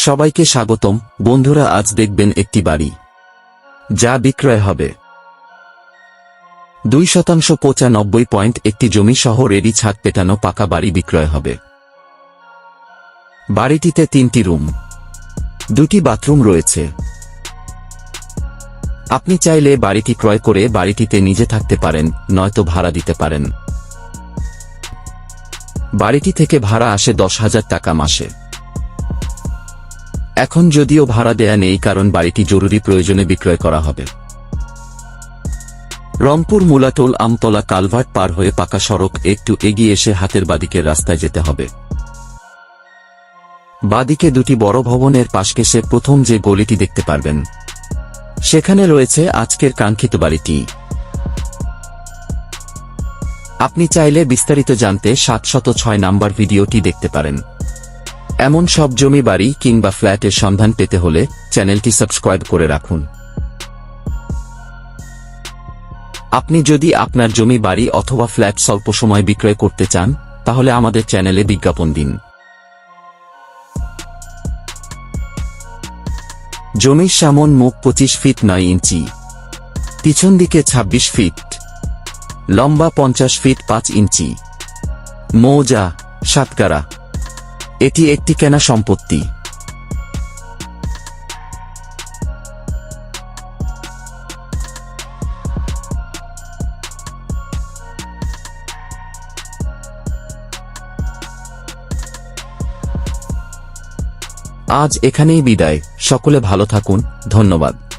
সবাইকে স্বাগতম, বন্ধুরা আজ দেখবেন একটি বাড়ি। যা বিক্রয় হবে। দুই শতাংশ পঁচানব্বই পয়েন্ট একটি জমি সহ রেডি ছাদ পেটানো পাকা বাড়ি বিক্রয় হবে। বাড়িটিতে তিনটি রুম। দুটি বাথরুম রয়েছে। আপনি চাইলে বাড়িটি ক্রয় করে বাড়িটিতে নিজে থাকতে পারেন, নয়তো ভাড়া দিতে পারেন। বাড়িটি থেকে ভাড়া আসে দশ হাজার টাকা মাসে। এখন যদিও ভাড়া দেয়া নেই, কারণ বাড়িটি জরুরি প্রয়োজনে বিক্রয় করা হবে। রংপুর মুলাটোল আমতলা কালভার্ট পার হয়ে পাকা সড়ক, একটু এগিয়ে এসে হাতের বাদিকের রাস্তায় যেতে হবে। বাদিকে দুটি বড় ভবনের পাশকেসে প্রথম যে গলিটি দেখতে পারবেন। সেখানে রয়েছে আজকের কাঙ্ক্ষিত বাড়িটি। আপনি চাইলে বিস্তারিত জানতে সাতশত ছয় নাম্বার ভিডিওটি দেখতে পারেন। এমন সব জমি বাড়ি কিংবা ফ্ল্যাটের সন্ধান পেতে হলে চ্যানেলটি সাবস্ক্রাইব করে রাখুন। আপনি যদি আপনার জমি বাড়ি অথবা ফ্ল্যাট স্বল্প সময় বিক্রয় করতে চান, তাহলে আমাদের চ্যানেলে বিজ্ঞাপন দিন। জমির সামন মুখ পঁচিশ ফিট নয় ইঞ্চি। পিছন দিকে ২৬ ফিট। লম্বা পঞ্চাশ ফিট পাঁচ ইঞ্চি। মৌজা সাতকারা এটি একটি কেনা সম্পত্তি। আজ এখানেই বিদায়। সকলে ভালো থাকুন। ধন্যবাদ।